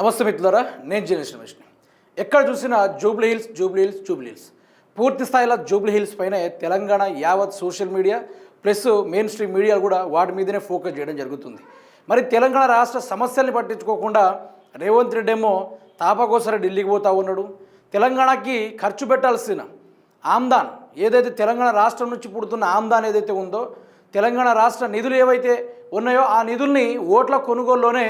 నమస్తే మిత్రులారా నేను జర్నలిస్ట్ రమేష్. ఎక్కడ చూసినా జూబ్లీ హిల్స్ జూబ్లీ హిల్స్ జూబ్లీ హిల్స్. పూర్తి స్థాయిలో జూబ్లీ హిల్స్ పైనే తెలంగాణ యావత్ social media plus mainstream media కూడా వాటి మీదనే ఫోకస్ చేయడం జరుగుతుంది. మరి తెలంగాణ రాష్ట్ర సమస్యల్ని పట్టించుకోకుండా రేవంత్ రెడ్డి ఏమో తాపకోసరి ఢిల్లీకి పోతా ఉన్నాడు. తెలంగాణకి ఖర్చు పెట్టాల్సిన ఆమ్దాన్ ఏదైతే తెలంగాణ రాష్ట్రం నుంచి పుడుతున్న ఆమ్దాన్ ఏదైతే ఉందో తెలంగాణ రాష్ట్ర నిధులు ఏవైతే ఉన్నాయో ఆ నిధుల్ని ఓట్ల కొనుగోలులోనే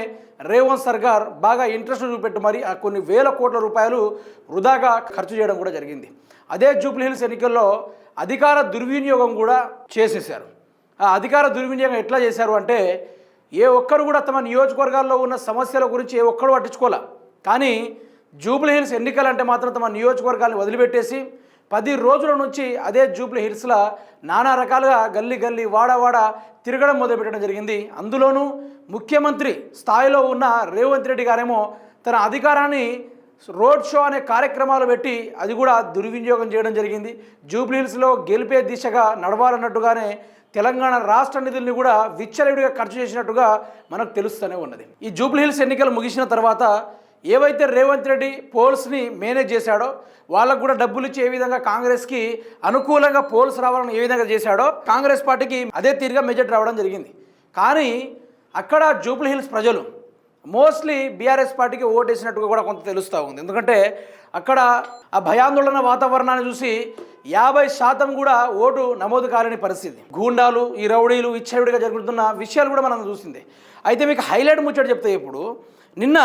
రేవంత్ సర్కార్ బాగా ఇంట్రెస్ట్ చూపెట్టి మరి ఆ కొన్ని వేల కోట్ల రూపాయలు వృధాగా ఖర్చు చేయడం కూడా జరిగింది. అదే జూబ్లీహిల్స్ ఎన్నికల్లో అధికార దుర్వినియోగం కూడా చేసేశారు. ఆ అధికార దుర్వినియోగం ఎట్లా చేశారు అంటే ఏ ఒక్కరు కూడా తమ నియోజకవర్గాల్లో ఉన్న సమస్యల గురించి ఏ ఒక్కరు పట్టించుకోలే. కానీ జూబ్లీహిల్స్ ఎన్నికలంటే మాత్రం తమ నియోజకవర్గాన్ని వదిలిపెట్టేసి పది రోజుల నుంచి అదే జూబ్లీ హిల్స్లో నానా రకాలుగా గల్లీ గల్లీ వాడవాడ తిరగడం మొదలుపెట్టడం జరిగింది. అందులోనూ ముఖ్యమంత్రి స్థాయిలో ఉన్న రేవంత్ రెడ్డి గారేమో తన అధికారాన్ని రోడ్ షో అనే కార్యక్రమాలు పెట్టి అది కూడా దుర్వినియోగం చేయడం జరిగింది. జూబ్లీ హిల్స్లో గెలిపే దిశగా నడవాలన్నట్టుగానే తెలంగాణ రాష్ట్ర నిధుల్ని కూడా విచ్చలవిడిగా ఖర్చు చేసినట్టుగా మనకు తెలుస్తూనే ఉన్నది. ఈ జూబ్లీ హిల్స్ ఎన్నికలు ముగిసిన తర్వాత ఏవైతే రేవంత్ రెడ్డి పోల్స్ని మేనేజ్ చేశాడో వాళ్ళకు కూడా డబ్బులు ఇచ్చి ఏ విధంగా కాంగ్రెస్కి అనుకూలంగా పోల్స్ రావాలని ఏ విధంగా చేశాడో కాంగ్రెస్ పార్టీకి అదే తీరుగా మెజార్టీ రావడం జరిగింది. కానీ అక్కడ జూబ్లీ హిల్స్ ప్రజలు మోస్ట్లీ బీఆర్ఎస్ పార్టీకి ఓటేసినట్టుగా కూడా కొంత తెలుస్తూ ఉంది. ఎందుకంటే అక్కడ ఆ భయాందోళన వాతావరణాన్ని చూసి యాభై శాతం కూడా ఓటు నమోదు కాలేని పరిస్థితి. గూండాలు ఈ రౌడీలు ఇచ్చేవిడిగా జరుగుతున్న విషయాలు కూడా మనం చూసింది. అయితే మీకు హైలైట్ ముచ్చట చెప్తే ఇప్పుడు నిన్న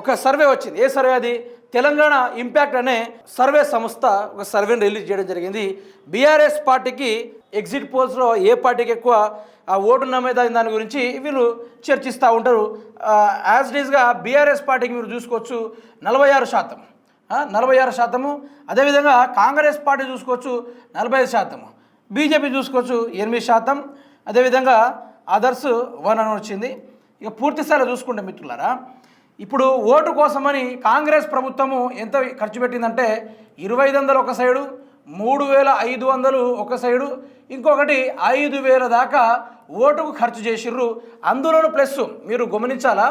ఒక సర్వే వచ్చింది. ఏ సర్వే అది? తెలంగాణ ఇంపాక్ట్ అనే సర్వే సంస్థ ఒక సర్వేని రిలీజ్ చేయడం జరిగింది. బీఆర్ఎస్ పార్టీకి ఎగ్జిట్ పోల్స్లో ఏ పార్టీకి ఎక్కువ ఆ ఓటు నమ్మేదా దాని గురించి వీళ్ళు చర్చిస్తూ ఉంటారు. యాజ్ డీస్గా బీఆర్ఎస్ పార్టీకి మీరు చూసుకోవచ్చు నలభై ఆరు శాతం. నలభై ఆరు శాతము. అదేవిధంగా కాంగ్రెస్ పార్టీ చూసుకోవచ్చు నలభై ఐదు శాతము. బీజేపీ చూసుకోవచ్చు ఎనిమిది శాతం. అదేవిధంగా అదర్స్ వన్ అని వచ్చింది. ఇక పూర్తిస్థాయిలో చూసుకుంటే మిత్రులారా ఇప్పుడు ఓటు కోసమని కాంగ్రెస్ ప్రభుత్వము ఎంత ఖర్చు పెట్టిందంటే ఇరవై ఐదు వందలు ఒక సైడు మూడు వేల ఐదు వందలు ఒక సైడు ఇంకొకటి ఐదు వేల దాకా ఓటుకు ఖర్చు చేసిర్రు. అందులోనూ ప్లస్ మీరు గమనించాలా?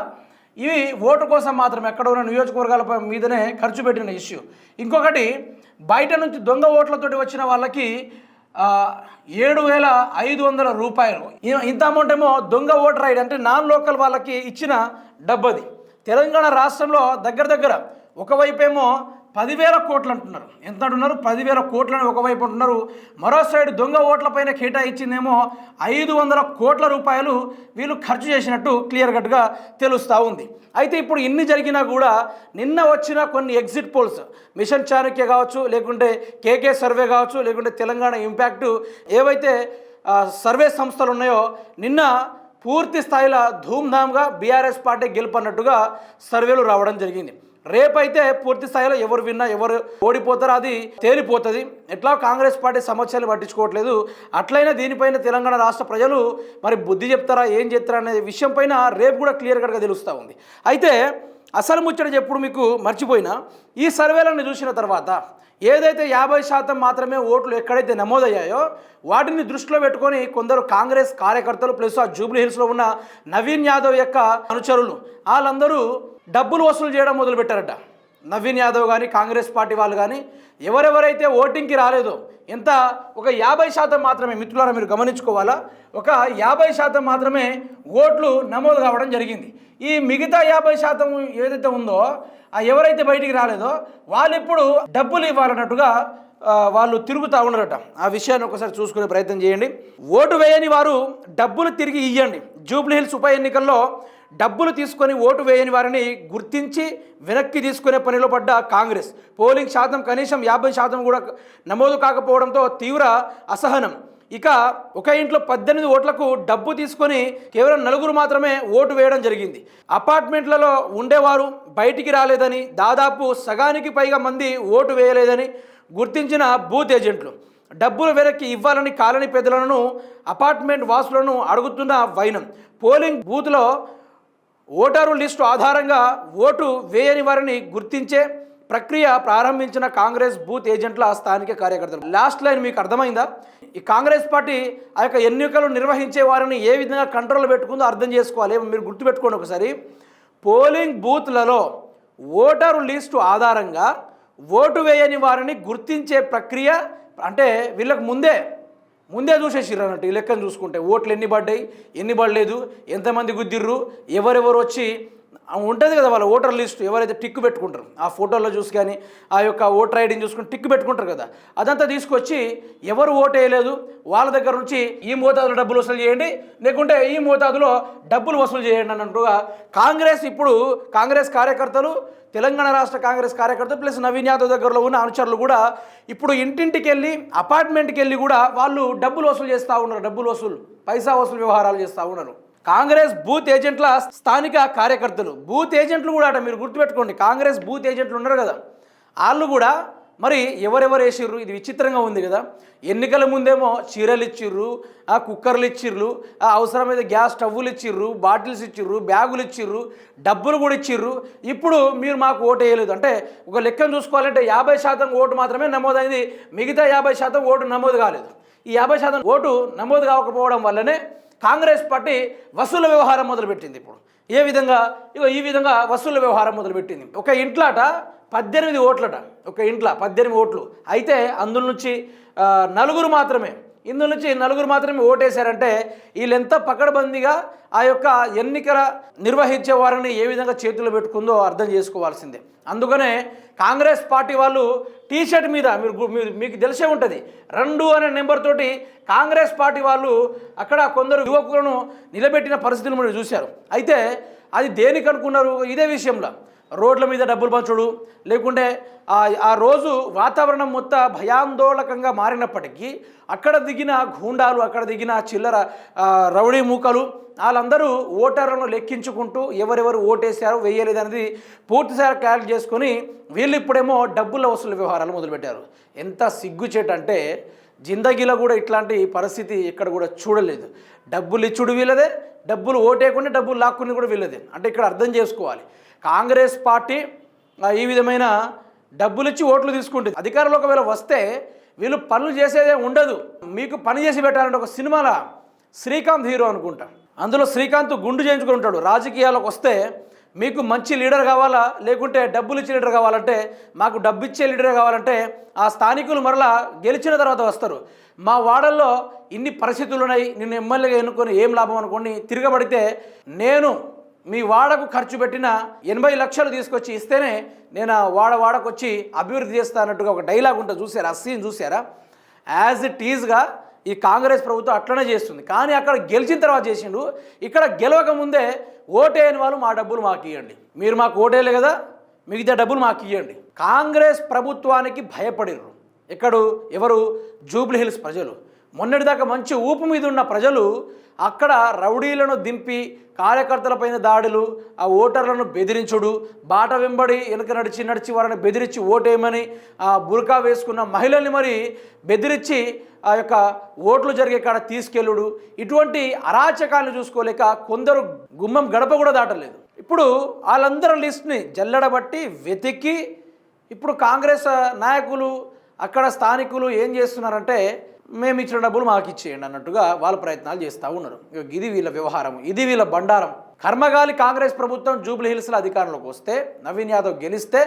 ఇవి ఓటు కోసం మాత్రం ఎక్కడ ఉన్న నియోజకవర్గాల మీదనే ఖర్చు పెట్టిన ఇష్యూ. ఇంకొకటి బయట నుంచి దొంగ ఓట్లతోటి వచ్చిన వాళ్ళకి ఏడు వేల ఐదు వందల రూపాయలు. ఇంత అమౌంట్ ఏమో దొంగ ఓటర్ ఐడి అంటే నాన్ లోకల్ వాళ్ళకి ఇచ్చిన డబ్బది. తెలంగాణ రాష్ట్రంలో దగ్గర దగ్గర ఒకవైపేమో ఏమో పదివేల కోట్లు అంటున్నారు. ఎంత అంటున్నారు? పదివేల కోట్లని ఒకవైపు అంటున్నారు. మరో సైడ్ దొంగ ఓట్లపైన కేటాయించిందేమో ఐదు వందల కోట్ల రూపాయలు వీళ్ళు ఖర్చు చేసినట్టు క్లియర్ కట్గా తెలుస్తూ ఉంది. అయితే ఇప్పుడు ఇన్ని జరిగినా కూడా నిన్న వచ్చిన కొన్ని ఎగ్జిట్ పోల్స్ మిషన్ చాణక్య కావచ్చు లేకుంటే కేకే సర్వే కావచ్చు లేకుంటే తెలంగాణ ఇంపాక్ట్ ఏవైతే సర్వే సంస్థలు ఉన్నాయో నిన్న పూర్తి స్థాయిలో ధూమ్ధామ్గా బీఆర్ఎస్ పార్టీ గెలుపన్నట్టుగా సర్వేలు రావడం జరిగింది. రేపైతే పూర్తి స్థాయిలో ఎవరు విన్నా ఎవరు ఓడిపోతారో అది తేలిపోతుంది. ఎట్లా కాంగ్రెస్ పార్టీ సమస్యలు పట్టించుకోవట్లేదు. అట్లయినా దీనిపైన తెలంగాణ రాష్ట్ర ప్రజలు మరి బుద్ధి చెప్తారా ఏం చెప్తారా అనే విషయం పైన రేపు కూడా క్లియర్ కట్గా తెలుస్తూ ఉంది. అయితే అసలు ముచ్చట చెప్పుడు మీకు మర్చిపోయినా ఈ సర్వేలను చూసిన తర్వాత ఏదైతే యాభై శాతం మాత్రమే ఓట్లు ఎక్కడైతే నమోదయ్యాయో వాటిని దృష్టిలో పెట్టుకొని కొందరు కాంగ్రెస్ కార్యకర్తలు ప్లస్ ఆ జూబ్లీ హిల్స్లో ఉన్న నవీన్ యాదవ్ యొక్క అనుచరులు వాళ్ళందరూ డబ్బులు వసూలు చేయడం మొదలుపెట్టారట. నవీన్ యాదవ్ కానీ కాంగ్రెస్ పార్టీ వాళ్ళు కానీ ఎవరెవరైతే ఓటింగ్కి రాలేదో ఎంత ఒక యాభై శాతం మాత్రమే మిత్రులారా మీరు గమనించుకోవాలా? ఒక యాభై శాతం మాత్రమే ఓట్లు నమోదు కావడం జరిగింది. ఈ మిగతా యాభై శాతం ఏదైతే ఉందో ఎవరైతే బయటికి రాలేదో వాళ్ళు ఇప్పుడు డబ్బులు ఇవ్వాలన్నట్టుగా వాళ్ళు తిరుగుతూ ఉన్నారట. ఆ విషయాన్ని ఒకసారి చూసుకునే ప్రయత్నం చేయండి. ఓటు వేయని వారు డబ్బులు తిరిగి ఇవ్వండి జూబ్లీహిల్స్ ఉప ఎన్నికల్లో డబ్బులు తీసుకొని ఓటు వేయని వారిని గుర్తించి వెనక్కి తీసుకునే పనిలో పడ్డ కాంగ్రెస్. పోలింగ్ శాతం కనీసం యాభై శాతం కూడా నమోదు కాకపోవడంతో తీవ్ర అసహనం. ఇక ఒక ఇంట్లో పద్దెనిమిది ఓట్లకు డబ్బు తీసుకొని కేవలం నలుగురు మాత్రమే ఓటు వేయడం జరిగింది. అపార్ట్మెంట్లలో ఉండేవారు బయటికి రాలేదని దాదాపు సగానికి పైగా మంది ఓటు వేయలేదని గుర్తించిన బూత్ ఏజెంట్లు. డబ్బులు వెనక్కి ఇవ్వాలని కాలనీ పెద్దలను అపార్ట్మెంట్ వాసులను అడుగుతున్న వైనం. పోలింగ్ బూత్లో ఓటరు లిస్టు ఆధారంగా ఓటు వేయని వారిని గుర్తించే ప్రక్రియ ప్రారంభించిన కాంగ్రెస్ బూత్ ఏజెంట్ల స్థానిక కార్యకర్తలు. లాస్ట్ లైన్ మీకు అర్థమైందా? ఈ కాంగ్రెస్ పార్టీ ఆ యొక్క ఎన్నికలు నిర్వహించే వారిని ఏ విధంగా కంట్రోల్ పెట్టుకుందో అర్థం చేసుకోవాలి. మీరు గుర్తుపెట్టుకోండి ఒకసారి. పోలింగ్ బూత్లలో ఓటరు లిస్టు ఆధారంగా ఓటు వేయని వారిని గుర్తించే ప్రక్రియ అంటే వీళ్ళకి ముందే ముందే చూసేసిర్రు అన్నట్టు ఈ లెక్కను చూసుకుంటే. ఓట్లు ఎన్ని పడ్డాయి? ఎన్ని పడలేదు? ఎంతమంది గుద్దిర్రు? ఎవరెవరు వచ్చి ఉంటుంది కదా వాళ్ళ ఓటర్ లిస్ట్ ఎవరైతే టిక్ పెట్టుకుంటారు. ఆ ఫోటోలో చూసి కానీ ఆ యొక్క ఓటర్ ఐడిని చూసుకుని టిక్ పెట్టుకుంటారు కదా. అదంతా తీసుకొచ్చి ఎవరు ఓటు వేయలేదు వాళ్ళ దగ్గర నుంచి ఈ మోతాదులో డబ్బులు వసూలు చేయండి లేకుంటే ఈ మోతాదులో డబ్బులు వసూలు చేయండి అన్నట్టుగా కాంగ్రెస్ ఇప్పుడు కాంగ్రెస్ కార్యకర్తలు తెలంగాణ రాష్ట్ర కాంగ్రెస్ కార్యకర్తలు ప్లస్ నవీన్ యాదవ్ దగ్గరలో ఉన్న అనుచరులు కూడా ఇప్పుడు ఇంటింటికి వెళ్ళి అపార్ట్మెంట్కి వెళ్ళి కూడా వాళ్ళు డబ్బులు వసూలు చేస్తూ ఉన్నారు డబ్బులు వసూలు పైసా వసూలు వ్యవహారాలు చేస్తూ ఉన్నారు. కాంగ్రెస్ బూత్ ఏజెంట్ల స్థానిక కార్యకర్తలు. బూత్ ఏజెంట్లు కూడా అట మీరు గుర్తుపెట్టుకోండి. కాంగ్రెస్ బూత్ ఏజెంట్లు ఉన్నారు కదా. వాళ్ళు కూడా మరి ఎవరెవరు వేసిర్రు? ఇది విచిత్రంగా ఉంది కదా. ఎన్నికల ముందేమో చీరలు ఇచ్చిర్రు ఆ కుక్కర్లు ఇచ్చిర్రు ఆ అవసరమైతే గ్యాస్ స్టవ్వులు ఇచ్చిర్రు బాటిల్స్ ఇచ్చిర్రు బ్యాగులు ఇచ్చిర్రు డబ్బులు కూడా ఇచ్చిర్రు. ఇప్పుడు మీరు మాకు ఓటు వేయలేదు. అంటే ఒక లెక్కను చూసుకోవాలంటే యాభై శాతం ఓటు మాత్రమే నమోదైంది. మిగతా యాభై శాతం ఓటు నమోదు కాలేదు. ఈ యాభై శాతం ఓటు నమోదు కాకపోవడం వల్లనే కాంగ్రెస్ పార్టీ వసూల వ్యవహారం మొదలుపెట్టింది ఇప్పుడు. ఏ విధంగా? ఇగో ఈ విధంగా వసూల వ్యవహారం మొదలుపెట్టింది. ఒక ఇంట్లాట పద్దెనిమిది ఓట్లట. ఒక ఇంట్లో పద్దెనిమిది ఓట్లు. అయితే అందులో నుంచి నలుగురు మాత్రమే ఇందులో నుంచి నలుగురు మాత్రమే ఓటేశారంటే వీళ్ళెంత పకడ్బందీగా ఆ యొక్క ఎన్నికల నిర్వహించే వారిని ఏ విధంగా చేతులు పెట్టుకుందో అర్థం చేసుకోవాల్సిందే. అందుకనే కాంగ్రెస్ పార్టీ వాళ్ళు టీ షర్ట్ మీద మీరు మీరు మీకు తెలిసే ఉంటుంది. రెండు అనే నెంబర్ తోటి కాంగ్రెస్ పార్టీ వాళ్ళు అక్కడ కొందరు యువకులను నిలబెట్టిన పరిస్థితులు మీరు చూశారు. అయితే అది దేనికి అనుకున్నారు? ఇదే విషయంలో. రోడ్ల మీద డబ్బులు పంచుడు లేకుంటే ఆ రోజు వాతావరణం మొత్తం భయాందోళకంగా మారినప్పటికీ అక్కడ దిగిన గూండాలు అక్కడ దిగిన చిల్లర రౌడీ మూకలు వాళ్ళందరూ ఓటర్లను లెక్కించుకుంటూ ఎవరెవరు ఓటేశారో వేయలేదు అనేది పూర్తిసారి క్యాలిక్యులేట్ చేసుకొని వీళ్ళు ఇప్పుడేమో డబ్బుల వసూలు వ్యవహారాలు మొదలుపెట్టారు. ఎంత సిగ్గుచేటంటే జిందగీలో కూడా ఇట్లాంటి పరిస్థితి ఇక్కడ కూడా చూడలేదు. డబ్బులు ఇచ్చుడు వీళ్ళదే డబ్బులు ఓటేయకుండా డబ్బులు లాక్కుని కూడా వీళ్ళదే. అంటే ఇక్కడ అర్థం చేసుకోవాలి. కాంగ్రెస్ పార్టీ ఈ విధమైన డబ్బులు ఇచ్చి ఓట్లు తీసుకుంటుంది. అధికారంలో ఒకవేళ వస్తే వీళ్ళు పనులు చేసేదే ఉండదు. మీకు పని చేసి పెట్టాలంటే ఒక సినిమాల? శ్రీకాంత్ హీరో అనుకుంటా. అందులో శ్రీకాంత్ గుండు చేయించుకుని ఉంటాడు. రాజకీయాలకు వస్తే మీకు మంచి లీడర్ కావాలా? లేకుంటే డబ్బులు ఇచ్చే లీడర్ కావాలంటే మాకు డబ్బు ఇచ్చే లీడర్ కావాలంటే ఆ స్థానికులు మరలా గెలిచిన తర్వాత వస్తారు. మా వాడల్లో ఇన్ని పరిస్థితులు ఉన్నాయి నిన్ను ఎమ్మెల్యేగా ఎన్నుకొని ఏం లాభం అనుకోండి తిరగబడితే నేను మీ వాడకు ఖర్చు పెట్టిన ఎనభై లక్షలు తీసుకొచ్చి ఇస్తేనే నేను ఆ వాడ వాడకు వచ్చి అభివృద్ధి చేస్తానట్టుగా ఒక డైలాగ్ ఉంటుంది. చూసారా? ఆ సీన్ చూసారా? యాజ్ ఇట్ ఈజ్గా ఈ కాంగ్రెస్ ప్రభుత్వం అట్లనే చేస్తుంది. కానీ అక్కడ గెలిచిన తర్వాత చేసిండు. ఇక్కడ గెలవక ముందే ఓటేయని వాళ్ళు మా డబ్బులు మాకు ఇవ్వండి మీరు మాకు ఓటేయలే కదా మిగతా డబ్బులు మాకు ఇవ్వండి కాంగ్రెస్ ప్రభుత్వానికి భయపడిర్రు. ఎక్కడు? ఎవరు? జూబ్లీహిల్స్ ప్రజలు. మొన్నటిదాకా మంచి ఊపు మీద ఉన్న ప్రజలు అక్కడ రౌడీలను దింపి కార్యకర్తలపైన దాడులు ఆ ఓటర్లను బెదిరించుడు బాట వెంబడి వెనుక నడిచి నడిచి వారిని బెదిరించి ఓటేయమని ఆ బురకా వేసుకున్న మహిళల్ని మరి బెదిరించి ఆ యొక్క ఓట్లు జరిగే కాడ తీసుకెళ్ళుడు. ఇటువంటి అరాచకాలను చూసుకోలేక కొందరు గుమ్మం గడప కూడా దాటలేదు. ఇప్పుడు వాళ్ళందరి లిస్ట్ని జల్లెడబట్టి వెతికి ఇప్పుడు కాంగ్రెస్ నాయకులు అక్కడ స్థానికులు ఏం చేస్తున్నారంటే మేము ఇచ్చిన డబ్బులు మాకు ఇచ్చేయండి అన్నట్టుగా వాళ్ళు ప్రయత్నాలు చేస్తూ ఉన్నారు. ఇది వీళ్ళ వ్యవహారం ఇది వీళ్ళ బండారం. కర్మగాలి కాంగ్రెస్ ప్రభుత్వం జూబ్లీ హిల్స్లో అధికారంలోకి వస్తే నవీన్ యాదవ్ గెలిస్తే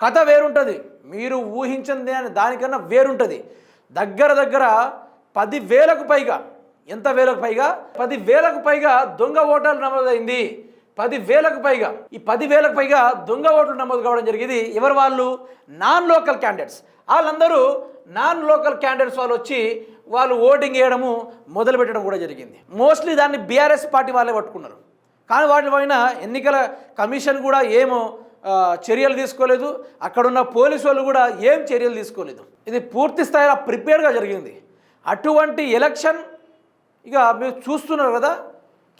కథ వేరుంటుంది. మీరు ఊహించింది అని దానికన్నా వేరుంటుంది. దగ్గర దగ్గర పది వేలకు పైగా ఎంత వేలకు పైగా? పది వేలకు పైగా దొంగ ఓటర్లు నమోదైంది. పది వేలకు పైగా. ఈ పది వేలకు పైగా దొంగ ఓట్లు నమోదు కావడం జరిగింది ఎవరు వాళ్ళు? Non local candidates. వాళ్ళందరూ నాన్ లోకల్ క్యాండిడేట్స్ వాళ్ళు వచ్చి వాళ్ళు ఓటింగ్ వేయడము మొదలు పెట్టడం కూడా జరిగింది. మోస్ట్లీ దాన్ని బీఆర్ఎస్ పార్టీ వాళ్ళే పట్టుకున్నారు. కానీ వాటి పైన ఎన్నికల కమిషన్ కూడా ఏమో చర్యలు తీసుకోలేదు. అక్కడున్న పోలీసు వాళ్ళు కూడా ఏం చర్యలు తీసుకోలేదు. ఇది పూర్తి స్థాయిలో ప్రిపేర్గా జరిగింది. అటువంటి ఎలక్షన్ ఇక మీరు చూస్తున్నారు కదా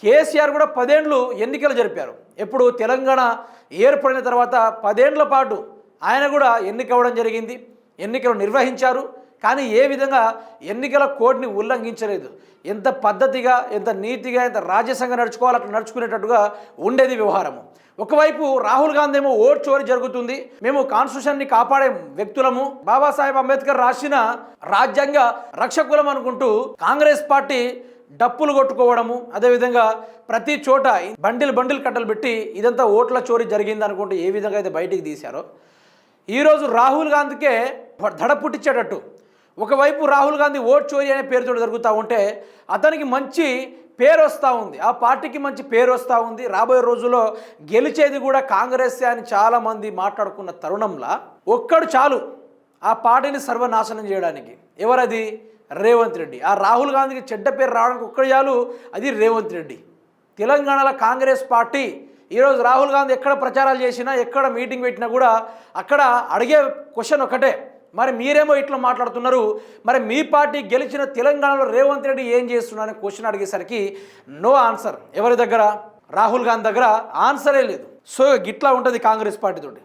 కేసీఆర్ కూడా పదేండ్లు ఎన్నికలు జరిపారు. ఎప్పుడు తెలంగాణ ఏర్పడిన తర్వాత పదేండ్ల పాటు ఆయన కూడా ఎన్నిక అవ్వడం జరిగింది. ఎన్నికలు నిర్వహించారు కానీ ఏ విధంగా ఎన్నికల కోడ్ని ఉల్లంఘించలేదు. ఎంత పద్ధతిగా ఎంత నీతిగా ఎంత రాజ్యసంగా నడుచుకోవాలి అట్లా నడుచుకునేటట్టుగా ఉండేది వ్యవహారము. ఒకవైపు రాహుల్ గాంధీ ఏమో ఓట్ చోరీ జరుగుతుంది మేము కాన్స్టిట్యూషన్ని కాపాడే వ్యక్తులము. బాబాసాహెబ్ అంబేద్కర్ రాసిన రాజ్యాంగ రక్షకులం అనుకుంటూ కాంగ్రెస్ పార్టీ డప్పులు కొట్టుకోవడము అదేవిధంగా ప్రతి చోట బండిల్ బండిల్ కట్టలు పెట్టి ఇదంతా ఓట్ల చోరీ జరిగింది అనుకుంటూ ఏ విధంగా అయితే బయటికి తీశారో ఈరోజు రాహుల్ గాంధీకే దడ పుట్టించేటట్టు ఒకవైపు రాహుల్ గాంధీ ఓట్ చోరీ అనే పేరుతో జరుగుతూ ఉంటే అతనికి మంచి పేరు వస్తూ ఉంది. ఆ పార్టీకి మంచి పేరు వస్తూ ఉంది. రాబోయే రోజుల్లో గెలిచేది కూడా కాంగ్రెస్ అని చాలామంది మాట్లాడుకున్న తరుణంలో ఒక్కడు చాలు ఆ పార్టీని సర్వనాశనం చేయడానికి. ఎవరది? రేవంత్ రెడ్డి. ఆ రాహుల్ గాంధీకి చెడ్డ పేరు రావడానికి ఒక్కడు చాలు అది రేవంత్ రెడ్డి. తెలంగాణలో కాంగ్రెస్ పార్టీ ఈరోజు రాహుల్ గాంధీ ఎక్కడ ప్రచారాలు చేసినా ఎక్కడ మీటింగ్ పెట్టినా కూడా అక్కడ అడిగే క్వశ్చన్ ఒకటే మరి మీరేమో ఇట్లా మాట్లాడుతున్నారు. మరి మీ పార్టీ గెలిచిన తెలంగాణలో రేవంత్ రెడ్డి ఏం చేస్తున్నారని క్వశ్చన్ అడిగేసరికి నో ఆన్సర్. ఎవరి దగ్గర? రాహుల్ గాంధీ దగ్గర ఆన్సరే లేదు. సో గిట్లా ఉంటుంది కాంగ్రెస్ పార్టీ తోటి.